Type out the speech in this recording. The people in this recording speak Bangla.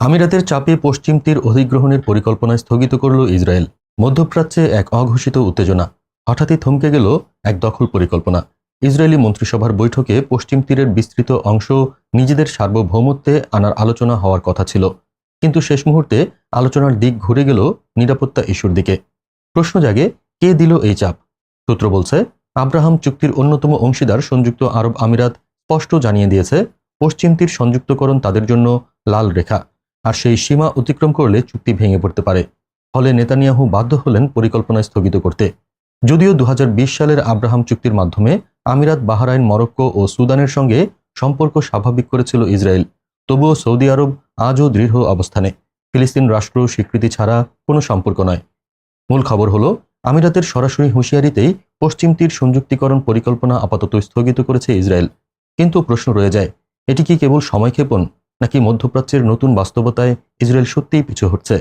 আমিরাতের চাপে পশ্চিম তীর অধিগ্রহণের পরিকল্পনা স্থগিত করল ইসরায়েল। মধ্যপ্রাচ্যে এক অঘোষিত উত্তেজনা হঠাৎই থমকে গেল এক দখল পরিকল্পনা। ইসরায়েলি মন্ত্রিসভার বৈঠকে পশ্চিম তীরের বিস্তৃত অংশ নিজেদের সার্বভৌমত্বে আনার আলোচনা হওয়ার কথা ছিল। কিন্তু শেষ মুহূর্তে আলোচনার দিক ঘুরে গেল নিরাপত্তা ইস্যুর দিকে। প্রশ্ন জাগে, কে দিল এই চাপ? সূত্র বলছে, আব্রাহাম চুক্তির অন্যতম অংশীদার সংযুক্ত আরব আমিরাত স্পষ্ট জানিয়ে দিয়েছে, পশ্চিম তীর সংযুক্তকরণ তাদের জন্য লাল রেখা। আর সেই সীমা অতিক্রম করলে চুক্তি ভেঙে পড়তে পারে। ফলে নেতানিয়াহু বাধ্য হলেন পরিকল্পনা স্থগিত করতে। যদিও দু হাজার বিশ সালের আব্রাহাম চুক্তির মাধ্যমে আমিরাত, বাহরাইন, মরক্কো ও সুদানের সঙ্গে সম্পর্ক স্বাভাবিক করেছিল ইসরায়েল, তবুও সৌদি আরব আজও দৃঢ় অবস্থানে। ফিলিস্তিন রাষ্ট্র স্বীকৃতি ছাড়া কোনো সম্পর্ক নয়। মূল খবর হলো, আমিরাতের সরাসরি হুঁশিয়ারিতেই পশ্চিম তীর সংযুক্তিকরণ পরিকল্পনা আপাতত স্থগিত করেছে ইসরায়েল। কিন্তু প্রশ্ন রয়ে যায়, এটি কি কেবল সময়ক্ষেপণ নাকি মধ্যপ্রাচ্যের নতুন বাস্তবতায় ইসরায়েল সত্যিই পিছু হচ্ছে